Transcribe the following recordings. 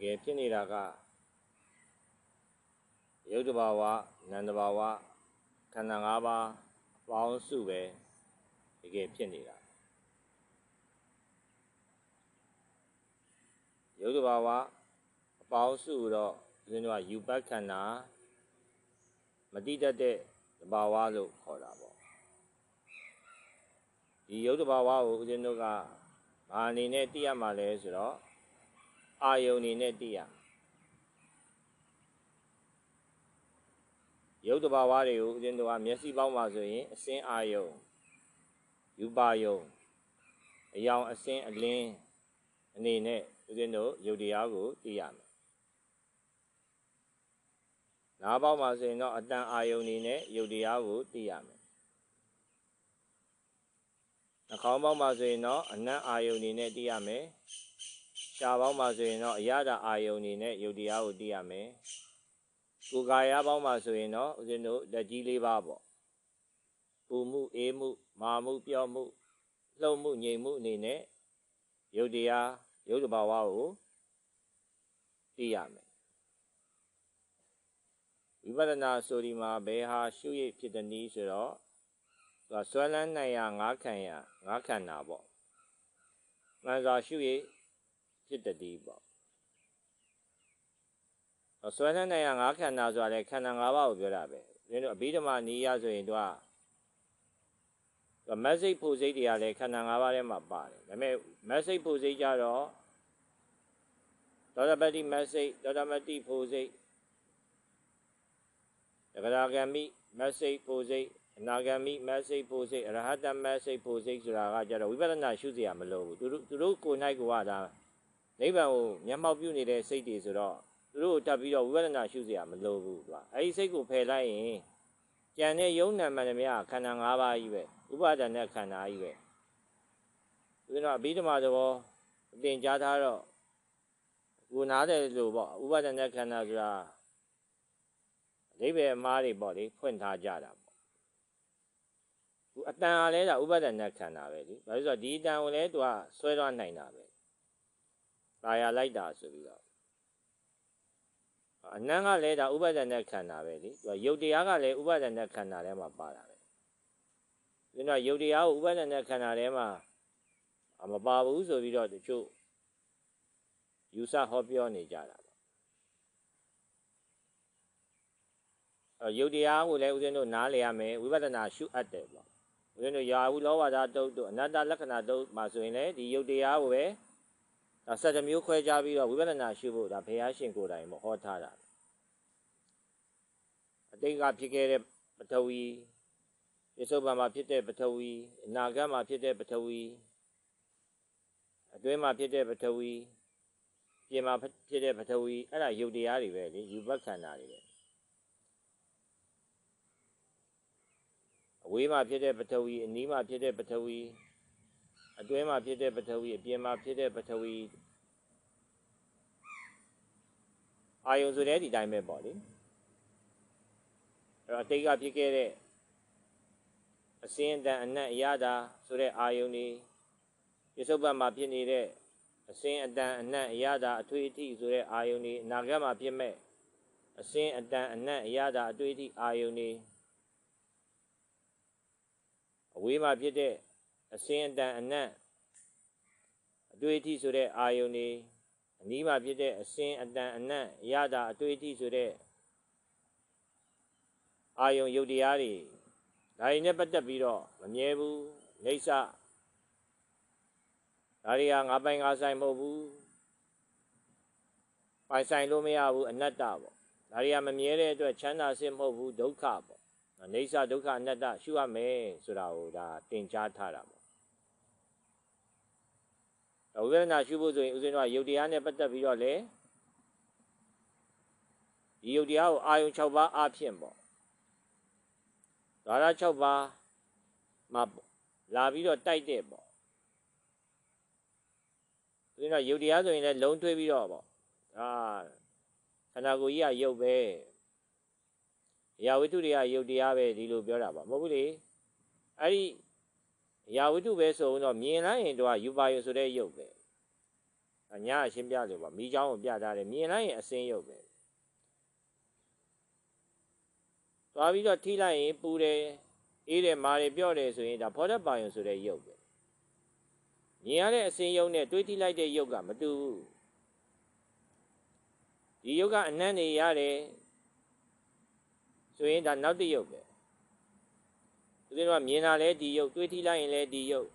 ကယ်ဖြစ်နေတာကရုပ်တဘာဝနံတဘာဝခန္ဓာ၅ပါးအပေါင်းစုပဲတကယ်ဖြစ်နေတာရုပ်တဘာဝအပေါင်းစုတော့ဦးဇင်းတို့ကယူပတ်ခန္ဓာမတိတတ်တဲ့တဘာဝလို့ခေါ်တာပေါ့ဒီရုပ်တဘာဝကိုဦးဇင်းတို့ကဘာအနေနဲ့သိရမှာလဲဆိုတော့ အာယုန်အနေနဲ့သိရရုပ်တဘာဝတွေကိုဦးဇင်းတို့ကမျက်စိပေါက်မှာဆိုရင်အစင်းအာယုန်ယူပါယုန်အယောင်အစင်းအလင်းအနေနဲ့ဦးဇင်းတို့ယုတ်တရားကိုသိရမယ်နားပေါက်မှာဆိုရင်တော့အတန်အာယုန်အနေနဲ့ယုတ်တရားကိုသိရမယ်နှာခေါင်းပေါက်မှာဆိုရင်တော့အနံ့အာယုန်အနေနဲ့သိရမယ် ရှားပေါင်းမှာဆိုရင်တော့အရသာအာယုန်အနေနဲ့ယုတ်တရားကိုသိရမယ်ကိုယ်ကာယပေါင်းမှာဆိုရင်တော့ဦးဇင်းတို့လက်ကြီးလေးပါပေါ့ပူမှုအေးမှုမာမှုပြောမှုလှုပ်မှုငြိမ်မှုအနေနဲ့ယုတ်တရားယုတ်တဘာဝကိုသိရမယ်ဝိပဿနာဆိုဒီမှာဘယ်ဟာရှုရဖြစ်တဲ့နည်းဆိုတော့သူကဆွဲလန်းနိုင်ရငါးခံရငါးခန္ဓာပေါ့မှန်စွာရှုရ ဖြစ်တည်းပေါ့ဆွဲလန်းနိုင်ရငါးခန္ဓာဆိုတာလေခန္ဓာ၅ပါးကိုပြောတာပဲဒီလိုအဘိဓမ္မာနီးရဆိုရင်သူကမက်စိတ်ဖို့စိတ်တွေကလည်းခန္ဓာ၅ပါးထဲမှာပါတယ်ဒါပေမဲ့မက်စိတ်ဖို့စိတ်ကြတော့သောတပတ္တိမက်စိတ်သောတမတ္တိဖို့စိတ်တဂရဂမိမက်စိတ်ဖို့စိတ်အနာဂမိမက်စိတ်ဖို့စိတ်အရဟတမက်စိတ်ဖို့စိတ်ဆိုတာကကြတော့ဝိပဿနာရှုစရာမလိုဘူးသူတို့သူတို့ကိုယ်၌ကိုကဒါ နိဗ္ဗာန်ကိုမျက်မှောက်ပြုနေတဲ့စိတ်တွေဆိုတော့သူတို့တက်ပြီးတော့ဝိပဿနာရှုစရာမလိုဘူးကွာအဲဒီစိတ်ကိုဖယ်လိုက်ရင်ကြံတဲ့ယုံနာမှန်မြခန္ဓာ၅ပါးကြီးပဲဥပါဒဏ်နဲ့ခန္ဓာကြီးပဲဦးဇင်းတို့အဘိဓမ္မာသဘောအတင်ကြားထားတော့ကိုနားတယ်လို့ပေါ့ဥပါဒဏ်နဲ့ခန္ဓာဆိုတာအလေးပဲအမားတွေပေါ့လေဖွင့်ထားကြတာပေါ့အတန်အားလဲတာဥပါဒဏ်နဲ့ခန္ဓာပဲလေဘာလို့ဆိုတော့ဒီအတန်ကိုလဲသူကဆွဲသွားနိုင်တာပဲ ตายာလိုက်တာဆိုပြီးတော့အနံ့ကလည်းဒါဥပါဒณะခန္ဓာပဲလေသူကယုတ်တရားကလည်းဥပါဒณะခန္ဓာထဲမှာပါတာပဲဒီတော့ယုတ်တရားကိုဥပါဒณะခန္ဓာထဲမှာမပါဘူးဆိုပြီးတော့တချို့ယူဆဟောပြောနေကြတာပေါ့အဲယုတ်တရားကိုလည်းဦးဇင်းတို့နားလည်ရမယ်ဝိပဿနာရှုအပ်တယ်ပေါ့ဦးဇင်းတို့ယာဟုလောဘသာတုတ်တို့အနတ္တလက္ခဏာတုတ်မှာဆိုရင်လည်းဒီယုတ်တရားကိုပဲ ဒါစက်မျိုးခွဲခြားပြီးတော့ဝိပဿနာရှုဖို့ဒါဘုရားရှင်ကိုယ်တိုင်မဟောထားတာအတိတ်ကဖြစ်ခဲ့တဲ့ပထဝီပြစ္ဆုတ်ပံမှာဖြစ်တဲ့ပထဝီအနာဂတ်မှာဖြစ်တဲ့ပထဝီအတွင်းမှာဖြစ်တဲ့ပထဝီပြင်မှာဖြစ်တဲ့ပထဝီအဲ့ဒါယုတ်တရားတွေပဲလေယူဘခန္ဓာတွေပဲအဝေးမှာဖြစ်တဲ့ပထဝီအနီးမှာဖြစ်တဲ့ပထဝီ အတွင်းမှာဖြစ်တဲ့ပထဝီအပြင်မှာဖြစ်တဲ့ပထဝီအာယုံဆိုတဲ့ဒီတိုင်းပဲပေါ့လေအဲ့တော့အတိတ်ကဖြစ်ခဲ့တဲ့အစင်းတန်အနက်အရသာဆိုတဲ့အာယုန်ဒီပြစ္ဆုတ်ပတ်မှာဖြစ်နေတဲ့အစင်းအတန်အနက်အရသာအထွေအထိဆိုတဲ့အာယုန်ဒီအနာဂတ်မှာဖြစ်မဲ့အစင်းအတန်အနက်အရသာအတွေ့အထိအာယုန်ဒီအဝေးမှာဖြစ်တဲ့ အစင်းအတန်အနက်အတွေ့အထိဆိုတဲ့အာယုန်ဒီအနီးမှာဖြစ်တဲ့အစင်းအတန်အနက်အရသာအတွေ့အထိဆိုတဲ့အာယုံယုတ်တရားတွေဒါတွေနဲ့ပတ်သက်ပြီးတော့မမြဲဘူးလိမ့်စဒါတွေကငါပိုင်ငါဆိုင်မဟုတ်ဘူးပိုင်ဆိုင်လို့မရဘူးအနတ္တပေါ့ဒါတွေကမမြဲတဲ့အတွက်ချမ်းသာစစ်မဟုတ်ဘူးဒုက္ခပေါ့နေဆဒုက္ခအနတ္တရှုရမယ်ဆိုတာကိုဒါတင်ကြားထားတာပေါ့ ဝိပဿနာရှုဖို့ဆိုရင်ဦးဇင်းတို့ကယုတ်တရားနဲ့ပတ်သက်ပြီးတော့လေဒီယုတ်တရားကိုအာယုံ6ပါးအဖြစ်ပေါ့ဓာရ6ပါးမှာလာပြီးတော့တိုက်တဲ့ပေါ့ဦးဇင်းတို့ယုတ်တရားဆိုရင်လည်းလုံးထွေးပြီးတော့ပေါ့ဒါခန္ဓာကိုယ်ကြီးကယုတ်ပဲအရာဝတ္ထုတွေကယုတ်တရားပဲဒီလိုပြောတာပါမဟုတ်ဘူးလေအဲ့ဒီ အရာဝတ္ထုပဲဆိုရင်တော့မြင်လိုက်ရင်တော့ယူပါယုံဆိုတဲ့ရုပ်ပဲအညာအရှင်းပြလို့ပါမိချောင်းကိုပြထားတယ်မြင်လိုက်ရင်အစင်းရုပ်ပဲသွားပြီးတော့ထိလိုက်ရင်ပူတယ်အေးတယ်မာတယ်ပြော့တယ်ဆိုရင်ဒါဖောတတ်ပါယုံဆိုတဲ့ရုပ်ပဲမြင်ရတဲ့အစင်းရုပ်နဲ့တွေးထိလိုက်တဲ့ရုပ်ကမတူဘူးဒီရုပ်ကအနံ့နေရတယ်ဆိုရင်ဒါနောက်တစ်ရုပ်ပဲ ဦးဇင်းတို့ကမြင်တာလဲဒီရုပ်တွေးထိလိုက်ရင်လဲဒီရုပ်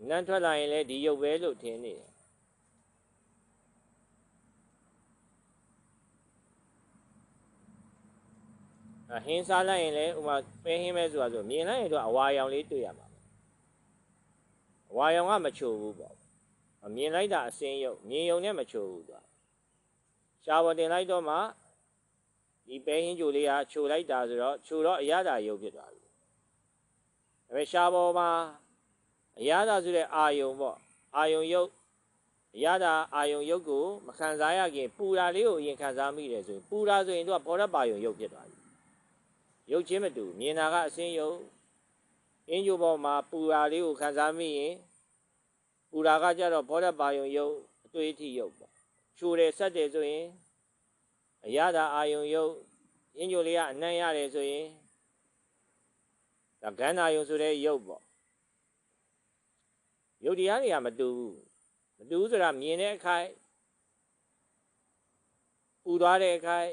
အနံ့ထွက်လာရင်လဲဒီရုပ်ပဲလို့ထင်နေတယ်အဟင်းစားလိုက်ရင်လည်းဥမာပဲဟင်းပဲဆိုတာဆိုမြင်လိုက်ရင်တော့အဝါရောင်လေးတွေ့ရမှာအဝါရောင်ကမချိုဘူးပေါ့အမြင်လိုက်တာအစင်းရုပ်မြင်ယုံနဲ့မချိုဘူးသူရှားပေါ်တင်လိုက်တော့မှဒီပဲဟင်းကြိုလေးကချိုလိုက်တာဆိုတော့ချိုတော့အရသာရုပ်ဖြစ်သွားပြီ ဒါပေမဲ့ရှားပေါ်မှာအရသာဆိုတဲ့အာယုံပေါ့အာယုံရုပ်အရသာအာယုံရုပ်ကိုမခံစားရခင်ပူတာလေးကိုအရင်ခံစားမိတယ်ဆိုရင်ပူတာဆိုရင်သူကပေါ်ရပါယုံရုပ်ဖြစ်သွားပြီရုပ်ချင်းမတူမြင်တာကအစင်းရုပ်အင်းကျိုးပေါ်မှာပူတာလေးကိုခံစားမိရင်ပူတာကကြတော့ဘောဓပါယုံရုပ်အတွေ့အထိရုပ်ပေါ့ချိုတယ်ဆက်တယ်ဆိုရင်အရသာအာယုံရုပ်အင်းကျိုးလေးကအနှံ့ရတယ်ဆိုရင် ဒါကန္နာယုံဆိုတဲ့ရုပ်ပေါ့ရုပ်တရားတွေကမတူဘူးမတူဘူးဆိုတာမြင်တဲ့အခိုက်ပူသွားတဲ့အခိုက်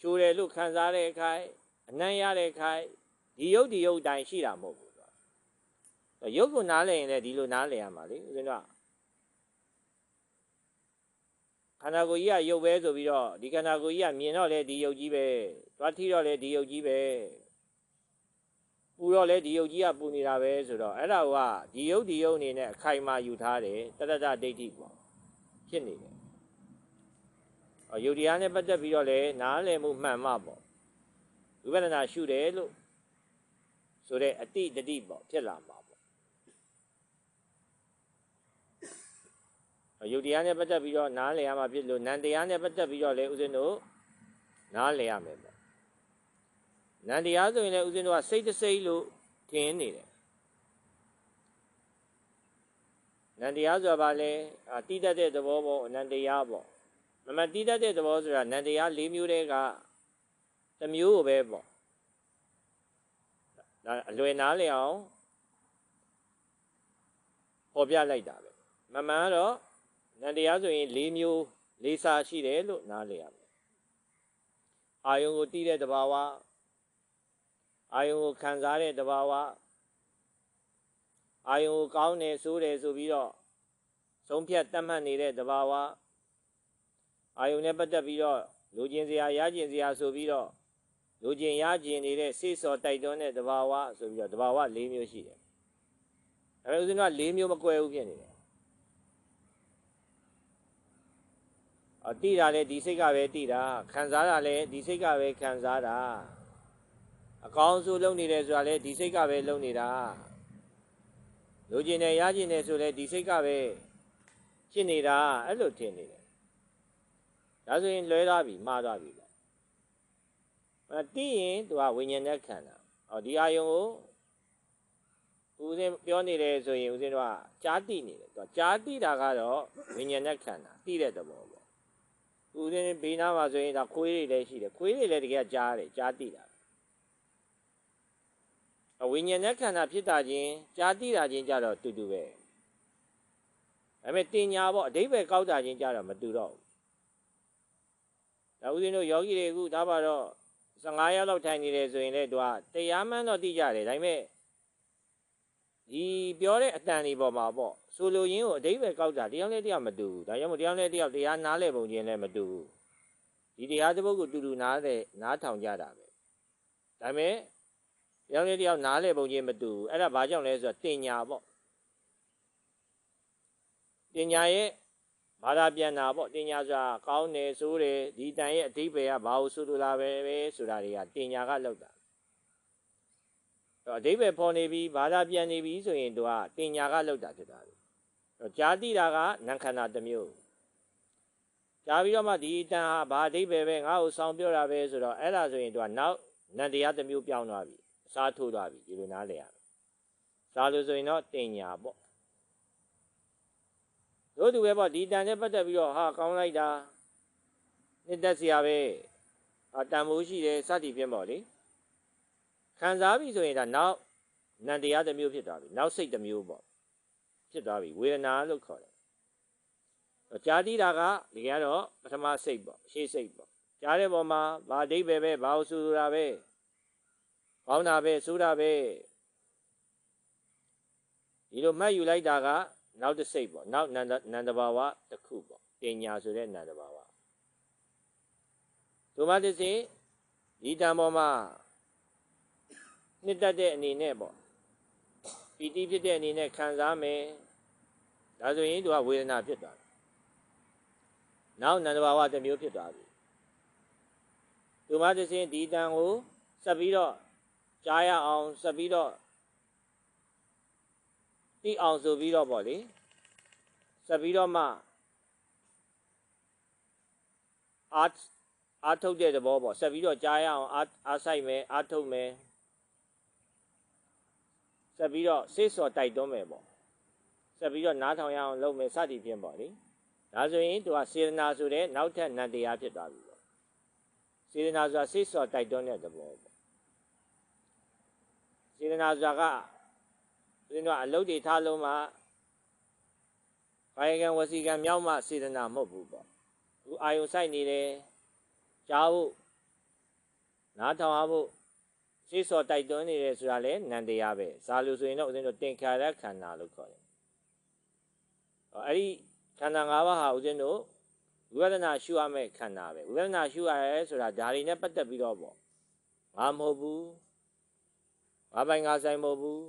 ချိုးတယ်လို့ခံစားတဲ့အခိုက်အနံ့ရတဲ့ခိုက်ဒီရုပ်ဒီရုပ်တိုင်းရှိတာမဟုတ်ဘူးတော့ရုပ်ကိုနားလည်ရင်လည်းဒီလိုနားလည်ရမှာလေဦးဇင်းကခန္ဓာကိုယ်ကြီးကရုပ်ပဲဆိုပြီးတော့ဒီခန္ဓာကိုယ်ကြီးကမြင်တော့လေဒီရုပ်ကြီးပဲသွားထိတော့လေဒီရုပ်ကြီးပဲ ပူတော့လေဒီရုပ်ကြီးကပူနေတာပဲဆိုတော့အဲ့ဒါကဒီရုပ်ဒီရုပ်အနေနဲ့အခိုင်အမာယူထားတယ်တတတဒိဋ္ဌိပေါ့ဖြစ်နေတယ်ယုတ်တရားနဲ့ပတ်သက်ပြီးတော့လည်းနားလည်မှုမှန်မှပေါ့ဝိပဿနာရှုတယ်လို့ဆိုတဲ့အတိတတိပေါ့ဖြစ်လာမှာပေါ့ယုတ်တရားနဲ့ပတ်သက်ပြီးတော့နားလည်ရမှာဖြစ်လို့နံတရားနဲ့ပတ်သက်ပြီးတော့လည်းဥစဉ်တို့နားလည်ရမယ်ပေါ့ နံတရားဆိုရင်လည်းဥစဉ်တို့ကစိတ်တစိတ်လို့ထင်နေတယ်နံတရားဆိုတာဘာလဲအာတိတတ်တဲ့သဘောပေါ့နံတရားပေါ့မမတိတတ်တဲ့သဘောဆိုတာနံတရား၄မျိုးတည်းကတစ်မျိုးကိုပဲပေါ့ဒါအလွယ်နားလည်အောင်ပေါ်ပြလိုက်တာပဲမမှန်တော့နံတရားဆိုရင်၄မျိုး၄စာရှိတယ်လို့နားလည်ရမယ်အာယုံကိုတီးတဲ့တဘာဝ အာယုံကိုခံစားတဲ့တဘာဝအာယုံကိုကောင်းတယ်ဆိုးတယ်ဆိုပြီးတော့သုံးဖြတ်တတ်မှတ်နေတဲ့တဘာဝအာယုန်နဲ့ပတ်သက်ပြီးတော့လူကျင်စရာရကျင်စရာဆိုပြီးတော့လူကျင်ရကျင်နေတဲ့စိတ်စော်တိုက်တွန်းတဲ့တဘာဝဆိုပြီးတော့တဘာဝ၄မျိုးရှိတယ်။အဲဒါဦးဇင်းက၄မျိုးမကွဲဘူးဖြစ်နေတယ်။အတိတာလည်းဒီစိတ်ကပဲတိတာခံစားတာလည်းဒီစိတ်ကပဲခံစားတာ အကောင်းဆုံးလုပ်နေတယ်ဆိုတာလည်းဒီစိတ်ကပဲလုပ်နေတာလူကျင်တယ်ရကျင်တယ်ဆိုလည်းဒီစိတ်ကပဲဖြစ်နေတာအဲ့လိုထင်နေတယ်ဒါဆိုရင်လွဲသွားပြီမှားသွားပြီပေါ့အဲတိရင်သူကဝိညာဉ်နဲ့ခန္ဓာဟောဒီအာယုံကိုဦးစင်းပြောနေတယ်ဆိုရင်ဦးစင်းတို့ကကြားတိနေတယ်သူကကြားတိတာကတော့ဝိညာဉ်နဲ့ခန္ဓာတိတဲ့သဘောပေါ့ဦးစင်းဘေးနားမှာဆိုရင်ဒါခွေးတွေလည်းရှိတယ်ခွေးတွေလည်းတကယ်ကြားတယ်ကြားတိတာ ဝိညာဉ်နဲ့ခန္ဓာဖြစ်တာချင်းကြားတိတာချင်းကြတော့တူတူပဲဒါပေမဲ့တင်ညာပေါ့အဓိပ္ပာယ်ကောက်တာချင်းကြတော့မတူတော့ဘူးဒါဦးဇင်းတို့ယောဂီတွေအခုဒါပါတော့15ရက်လောက်ထိုင်နေတယ်ဆိုရင်လည်းသူကတရားမှန်းတော့သိကြတယ်ဒါပေမဲ့ဒီပြောတဲ့အတန်ဒီပေါ်မှာပေါ့ဆိုလိုရင်းကိုအဓိပ္ပာယ်ကောက်တာတရားနဲ့တရားမတူဘူးဒါကြောင့်မို့တရားနဲ့တရားတရားနားလဲပုံချင်းလည်းမတူဘူးဒီတရားတစ်ပုဒ်ကိုတူတူနားတဲ့နားထောင်ကြတာပဲဒါပေမဲ့ တရားနဲ့တရားနားလဲပုံချင်းမတူဘူးအဲ့ဒါဘာကြောင့်လဲဆိုတော့တင်ညာပေါ့တင်ညာရဲ့ဘာသာပြန်တာပေါ့တင်ညာဆိုတာကောင်းတယ်ဆိုတယ်ဒီတန်ရဲ့အဓိပ္ပာယ်ကဘာလို့ဆိုလိုလာပဲပဲဆိုတာတွေကတင်ညာကလောက်တာတော့အဓိပ္ပာယ်ပေါ်နေပြီဘာသာပြန်နေပြီဆိုရင်တို့ကတင်ညာကလောက်တာဖြစ်တာလေတော့ကြားတိတာကနံခန္ဓာတစ်မျိုးကြားပြီးတော့မှဒီတန်ဟာဘာအဓိပ္ပာယ်ပဲငါ့ကိုစောင်းပြောတာပဲဆိုတော့အဲ့ဒါဆိုရင်တို့ကနောက်နန္တရားတစ်မျိုးပြောင်းသွားပြီအ စားထိုးသွားပြီဒီလိုနားလည်ရမယ်စားလို့ဆိုရင်တော့တင်ညာပေါ့တို့သူပဲပေါ့ဒီတန်နဲ့ပတ်သက်ပြီးတော့ဟာကောင်းလိုက်တာနှစ်သက်စရာပဲအတန်မိုးရှိတယ်စသည်ဖြင့်ပေါ့လေခံစားပြီဆိုရင်ဒါနောက်နန္တရားတစ်မျိုးဖြစ်သွားပြီနောက်စိတ်တစ်မျိုးပေါ့ဖြစ်သွားပြီဝေဒနာလို့ခေါ်တယ်ကြာတိတာကဒီကတော့ပထမစိတ်ပေါ့ရှေ့စိတ်ပေါ့ကြားတဲ့ပုံမှာဘာအဓိပ္ပာယ်ပဲဘာလို့ဆိုတာပဲ ကောင်းတာပဲဆိုတာပဲဒီလိုမှတ်ယူလိုက်တာကနောက်တစ်စိတ်ပေါ့နောက်နန္ဒနန္ဒဘာဝတစ်ခုပေါ့တင်ညာဆိုတဲ့နန္ဒဘာဝဒုမတစ်စိဒီတံပေါ်မှာနှစ်တက်တဲ့အနေနဲ့ပေါ့ပီတိဖြစ်တဲ့အနေနဲ့ခံစားမယ်ဒါဆိုရင်သူကဝေဒနာဖြစ်သွားတယ်နောက်နန္ဒဘာဝတစ်မျိုးဖြစ်သွားပြီဒုမတစ်စိဒီတံကိုဆက်ပြီးတော့ ကြားရအောင်ဆက်ပြီးတော့တိအောင်ဆိုပြီးတော့ပေါ့လေဆက်ပြီးတော့မှအာအာထုတ်တဲ့သဘောပေါ့ဆက်ပြီးတော့ကြားရအောင်အာအာဆိုင်မယ်အာထုတ်မယ်ဆက်ပြီးတော့စိတ်စော်တိုက်တွန်းမယ်ပေါ့ဆက်ပြီးတော့နားထောင်ရအောင်လုပ်မယ်စသည်ဖြင့်ပေါ့လေဒါဆိုရင်သူကစေရနာဆိုတဲ့နောက်ထပ်နံတရားဖြစ်သွားပြီပေါ့စေရနာဆိုတာစိတ်စော်တိုက်တွန်းတဲ့သဘောပေါ့ စေရနာဆိုတာကဦးဇင်းတို့အလုတ်တွေထားလုံးမှာကာယကံဝစီကံမြောက်မှစေတနာမဟုတ်ဘူးပေါ့အခုအာယုံဆိုင်နေတယ်ကြားဖို့နားထောင်ဖို့စိတ်စော်တိုက်တွန်းနေတယ်ဆိုတာလဲနန္တရားပဲဇာလူဆိုရင်တော့ဦးဇင်းတို့တင်ခါရခန္ဓာလို့ခေါ်တယ်အဲ့ဒီခန္ဓာ၅ပါးဟာဦးဇင်းတို့ဝိပဿနာရှုရမယ့်ခန္ဓာပဲဝိပဿနာရှုရဲဆိုတာဒါတွေနဲ့ပတ်သက်ပြီးတော့ပေါ့ငါမဟုတ်ဘူး ငါပိုင်ငါဆိုင်မဟုတ်ဘူး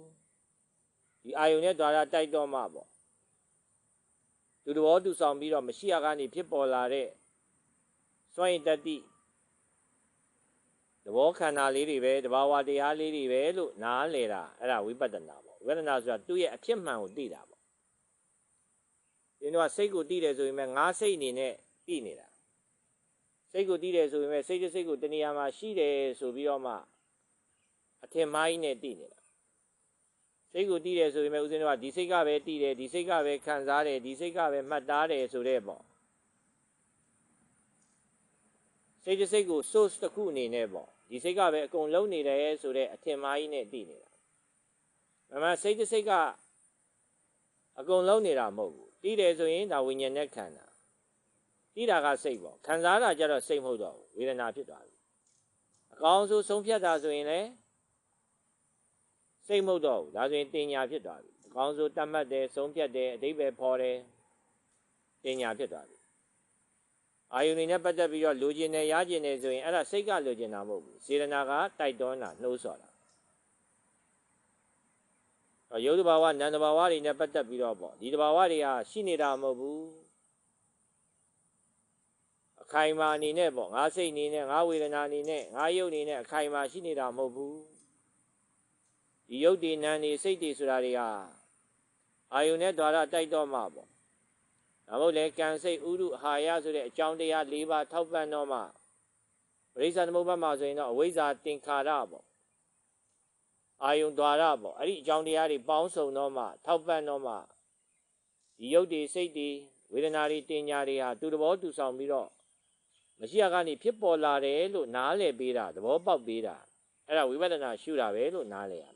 ဒီအာယုန်နဲ့ဓာရတိုက်တော့မှပေါ့သူတော်သူဆောင်ပြီးတော့မရှိရကနေဖြစ်ပေါ်လာတဲ့စွန့်ရင်တတိသဘောခန္ဓာလေးတွေပဲတဘာဝတရားလေးတွေပဲလို့နားလေတာအဲ့ဒါဝိပဿနာပေါ့ဝိပဿနာဆိုတာသူ့ရဲ့အဖြစ်မှန်ကိုသိတာပေါ့ဒီတော့စိတ်ကိုသိတယ်ဆိုရင်ငါစိတ်အနေနဲ့သိနေတာစိတ်ကိုသိတယ်ဆိုရင်စိတ်တစိတ်ကိုတဏှာမှာရှိတယ်ဆိုပြီးတော့မှ အထင်မှားကြီးနဲ့သိနေတာစိတ်ကိုတည်တယ်ဆိုရင်ဦးဇင်းတို့ကဒီစိတ်ကပဲတည်တယ်ဒီစိတ်ကပဲခံစားတယ်ဒီစိတ်ကပဲမှတ်သားတယ်ဆိုတဲ့ပေါ့စိတ်တစ်စိတ်ကို source တစ်ခုအနေနဲ့ပေါ့ဒီစိတ်ကပဲအကုန်လုံးနေတယ်ဆိုတဲ့အထင်မှားကြီးနဲ့တည်နေတာမမစိတ်တစ်စိတ်ကအကုန်လုံးနေတာမဟုတ်ဘူးတည်တယ်ဆိုရင်ဒါဝိညာဉ်နဲ့ခန္ဓာတည်တာကစိတ်ပေါ့ခံစားတာကြတော့စိတ်မဟုတ်တော့ဘူးဝေဒနာဖြစ်သွားပြီအကောင်းဆုံးဆုံးဖြတ်တာဆိုရင်လည်း စိတ်မဟုတ်တော့ဘူးဒါဆိုရင်တင်ညာဖြစ်သွားပြီအကောင်းဆုံးတတ်မှတ်တယ်ဆုံးဖြတ်တယ်အတိပ္ပယ်ဖော်တယ်တင်ညာဖြစ်သွားပြီအာယုန်နေနဲ့ပတ်သက်ပြီးတော့လိုချင်တယ်ရချင်တယ်ဆိုရင်အဲ့ဒါစိတ်ကလိုချင်တာမဟုတ်ဘူးစေတနာကတိုက်တွန်းတာနှိုးဆော်တာရုပ်တဘာဝနံတဘာဝတွေနဲ့ပတ်သက်ပြီးတော့ပေါ့ဒီတဘာဝတွေဟာရှိနေတာမဟုတ်ဘူးအခိုင်မာအနေနဲ့ပေါ့ငါစိတ်အနေနဲ့ငါဝေဒနာအနေနဲ့ငါယုတ်အနေနဲ့အခိုင်မာရှိနေတာမဟုတ်ဘူး ဒီယုတ်ဒီနံဒီစိတ်ဒီဆိုတာတွေဟာအာယုန်နဲ့ဓာရတိုက်တော့မှပေါ့ဒါမို့လဲကံစိတ်ဥရုအာရဆိုတဲ့အကြောင်းတရား၄ပါးထောက်ပံ့တော့မှပရိစ္ဆာသမုပ္ပါမှာဆိုရင်တော့အဝိဇ္ဇာတင်္ခါရပေါ့အာယုန်ဓာရပေါ့အဲ့ဒီအကြောင်းတရားတွေပေါင်းစုံတော့မှထောက်ပံ့တော့မှဒီယုတ်ဒီစိတ်ဒီဝေဒနာတွေတင်ညာတွေဟာသူတဘောသူဆောင်ပြီးတော့မရှိရကနေဖြစ်ပေါ်လာတယ်လို့နားလည်ပေးတာသဘောပေါက်ပေးတာအဲ့ဒါဝိပဿနာရှုတာပဲလို့နားလည်ရ